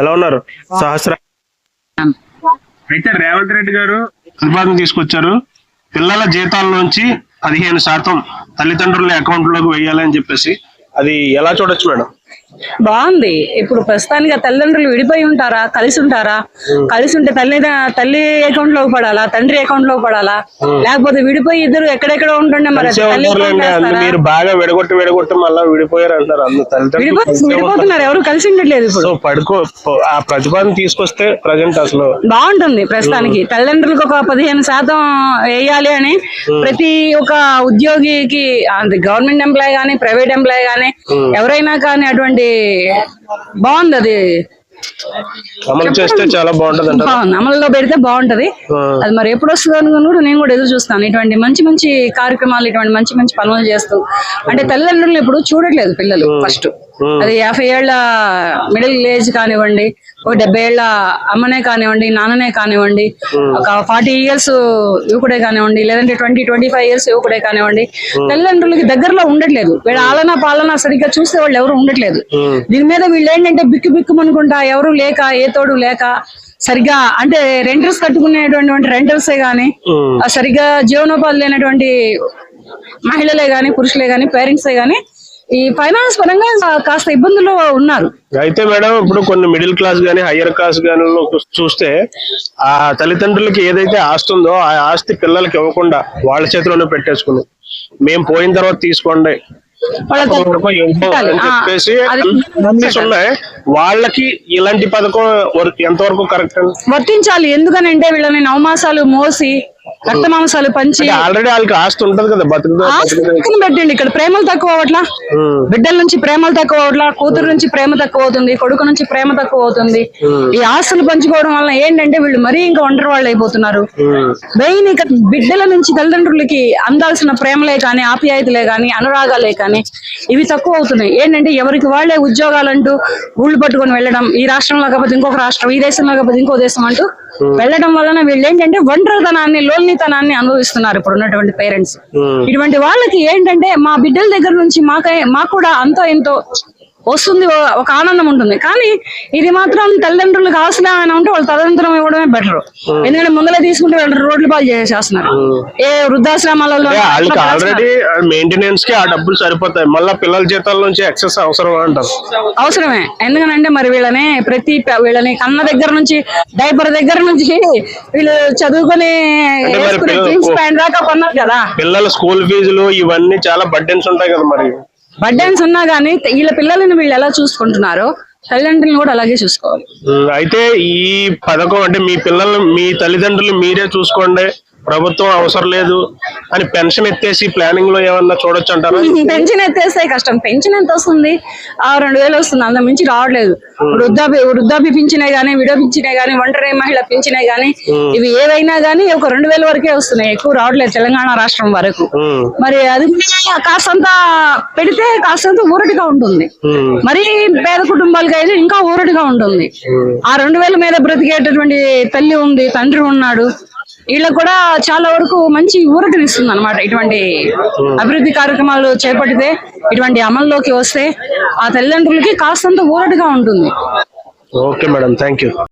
ఎలా ఉన్నారు? సహస్ర అయితే రేవంత్ రెడ్డి గారు ప్రతిపాదన తీసుకొచ్చారు. పిల్లల జీతాల్లోంచి పదిహేను శాతం తల్లిదండ్రుల అకౌంట్లోకి వేయాలని చెప్పేసి. అది ఎలా చూడొచ్చు మేడం? బాగుంది. ఇప్పుడు ప్రస్తుతానికి తల్లిదండ్రులు విడిపోయి ఉంటారా? కలిసి ఉంటారా? కలిసి ఉంటే తల్లి తల్లి అకౌంట్లోకి పడాలా? తండ్రి అకౌంట్లోకి పడాలా? లేకపోతే విడిపోయి ఇద్దరు ఎక్కడెక్కడో ఉంటుండే మరి బాగా విడగొట్టి విడగొట్టి మళ్ళీ విడిపోయారు అంటారు. విడిపోతున్నారు. ఎవరు కలిసి ఉండట్లేదు ఇప్పుడు. పడుకో ఆ ప్రతిపాదన తీసుకొస్తే ప్రజెంట్ అసలు బాగుంటుంది ప్రస్తుతానికి. తల్లిదండ్రులకు ఒక పదిహేను శాతం వేయాలి అని ప్రతి ఒక్క ఉద్యోగికి గవర్నమెంట్ ఎంప్లాయ్ గానీ ప్రైవేట్ ఎంప్లాయ్ గానీ ఎవరైనా కానీ అటువంటి బాగుంది అది అమలు చేస్తే చాలా బాగుంటది అమలులో పెడితే బాగుంటది. అది మరి ఎప్పుడు వస్తుందో అని కూడా నేను కూడా ఎదురు చూస్తాను. ఇటువంటి మంచి మంచి కార్యక్రమాలు ఇటువంటి మంచి మంచి పనులు చేస్తూ. అంటే తల్లిదండ్రులు ఇప్పుడు చూడట్లేదు పిల్లలు ఫస్ట్. అది యాభై ఏళ్ళ మిడిల్ ఏజ్ కానివ్వండి ఒక డెబ్బై ఏళ్ళ అమ్మనే కానివ్వండి నాన్ననే కానివ్వండి ఒక ఫార్టీ ఇయర్స్ యువకుడే కానివ్వండి లేదంటే ట్వంటీ ట్వంటీ ఫైవ్ ఇయర్స్ యువకుడే కానివ్వండి తల్లిదండ్రులకి దగ్గరలో ఉండట్లేదు. వీళ్ళ ఆలన పాలన సరిగ్గా చూస్తే వాళ్ళు ఎవరు ఉండట్లేదు. దీని మీద వీళ్ళు ఏంటంటే బిక్కు బిక్కు అనుకుంటా ఎవరు లేక ఏ తోడు లేక సరిగ్గా అంటే రెంటర్స్ కట్టుకునేటువంటి రెంటర్సే గాని సరిగ్గా జీవనోపాధి లేనటువంటి మహిళలే గాని పురుషులే గాని పేరెంట్సే గాని ఈ ఫైనాన్స్ పరంగా కాస్త ఇబ్బందుల్లో ఉన్నారు. అయితే మేడం ఇప్పుడు కొన్ని మిడిల్ క్లాస్ గానీ హయ్యర్ క్లాస్ గానీ చూస్తే ఆ తల్లిదండ్రులకి ఏదైతే ఆస్తి ఉందో ఆ ఆస్తి పిల్లలకి ఇవ్వకుండా వాళ్ళ చేతిలోనే పెట్టేసుకుని మేము పోయిన తర్వాత తీసుకోండి. చెప్పేసి ఉన్నాయి వాళ్ళకి ఇలాంటి పథకం వరకు ఎంతవరకు కరెక్ట్ వర్తించాలి. ఎందుకనంటే వీళ్ళని నవమాసాలు మోసి రక్త మాంసాలు పంచి ఆల్రెడీ వాళ్ళకి ఆస్తి ఉంటది కదా పక్కన పెట్టండి ఇక్కడ ప్రేమలు తక్కువ అవట్లా బిడ్డల నుంచి ప్రేమలు తక్కువ అవట్లా కూతురు నుంచి ప్రేమ తక్కువ అవుతుంది కొడుకు నుంచి ప్రేమ తక్కువ అవుతుంది. ఈ ఆస్తులు పంచుకోవడం వల్ల ఏంటంటే వీళ్ళు మరీ ఇంకా ఒంటరి వాళ్ళు అయిపోతున్నారు. మెయిన్ ఇక బిడ్డల నుంచి తల్లిదండ్రులకి అందాల్సిన ప్రేమలే కానీ ఆప్యాయతలే కానీ అనురాగాలే కానీ ఇవి తక్కువ అవుతున్నాయి. ఏంటంటే ఎవరికి వాళ్ళే ఉద్యోగాలంటూ ఊళ్ళు పట్టుకొని వెళ్ళడం ఈ రాష్ట్రంలో కాకపోతే ఇంకొక రాష్ట్రం ఈ దేశంలో కాకపోతే ఇంకో దేశం అంటూ వెళ్ళడం వలన వీళ్ళు ఏంటంటే ఒంటరితనాన్ని లోన్లితనాన్ని అనుభవిస్తున్నారు ఇప్పుడు ఉన్నటువంటి పేరెంట్స్ ఇటువంటి వాళ్ళకి ఏంటంటే మా బిడ్డల దగ్గర నుంచి మాకై మాకు కూడా అంతో ఎంతో వస్తుంది ఒక ఆనందం ఉంటుంది. కానీ ఇది మాత్రం తల్లిదండ్రులకు ఆశలు ఏమైనా ఉంటే వాళ్ళు తదనంతరం ఇవ్వడమే బెటర్. ఎందుకంటే ముందలే తీసుకుంటే వాళ్ళు రోడ్లు పాలు చేసేస్తున్నారు. ఏ వృద్ధాశ్రమాలలో వాళ్ళకి ఆల్రెడీ మెయింటెనెన్స్కి ఆ డబ్బులు సరిపోతాయి. మళ్ళీ పిల్లల జీతాల నుంచి ఎక్సెస్ అవసరం అంటారు. అవసరమే. ఎందుకనంటే మరి వీళ్ళని ప్రతి వీళ్ళని కన్న దగ్గర నుంచి డైపర్ దగ్గర నుంచి వీళ్ళు చదువుకొని జీన్స్ ప్యాంట్ దాకా కొన్నారు కదా. పిల్లల స్కూల్ ఫీజులు ఇవన్నీ చాలా బర్డెన్స్ ఉంటాయి కదా మరి. బర్డెన్స్ ఉన్నా గానీ వీళ్ళ పిల్లల్ని వీళ్ళు ఎలా చూసుకుంటున్నారో తల్లిదండ్రులను కూడా అలాగే చూసుకోవాలి. అయితే ఈ పథకం అంటే మీ పిల్లల్ని మీ తల్లిదండ్రులు మీరే చూసుకోండి. ప్రభుత్వం అవసరం లేదు అని పెన్షన్ ఎత్తేసి ప్లానింగ్లో ఏమన్నా చూడొచ్చు అంటారా? పెన్షన్ ఎత్తేస్తే కష్టం. పెన్షన్ ఎంత వస్తుంది? ఆ రెండు వేలు వస్తుంది. అంత మించి రావట్లేదు. వృద్ధాప్య వృద్ధాప్య పింఛనే గానీ విడో పింఛనే గానీ ఒంటరి మహిళ పింఛనే గానీ ఇవి ఏవైనా గానీ ఒక రెండు వేల వరకే వస్తున్నాయి. ఎక్కువ రావట్లేదు తెలంగాణ రాష్ట్రం వరకు. మరి అది కాస్తంత పెడితే కాస్తంత ఊరటిగా ఉంటుంది. మరి పేద కుటుంబాలకి అయితే ఇంకా ఊరటిగా ఉంటుంది. ఆ రెండు వేల మీద బ్రతికేటటువంటి తల్లి ఉంది తండ్రి ఉన్నాడు. వీళ్ళకి కూడా చాలా వరకు మంచి ఊరటనిస్తుంది అనమాట ఇటువంటి అభివృద్ధి కార్యక్రమాలు చేపడితే ఇటువంటి అమల్లోకి వస్తే ఆ తల్లిదండ్రులకి కాస్తంత ఊరటగా ఉంటుంది. Okay madam thank you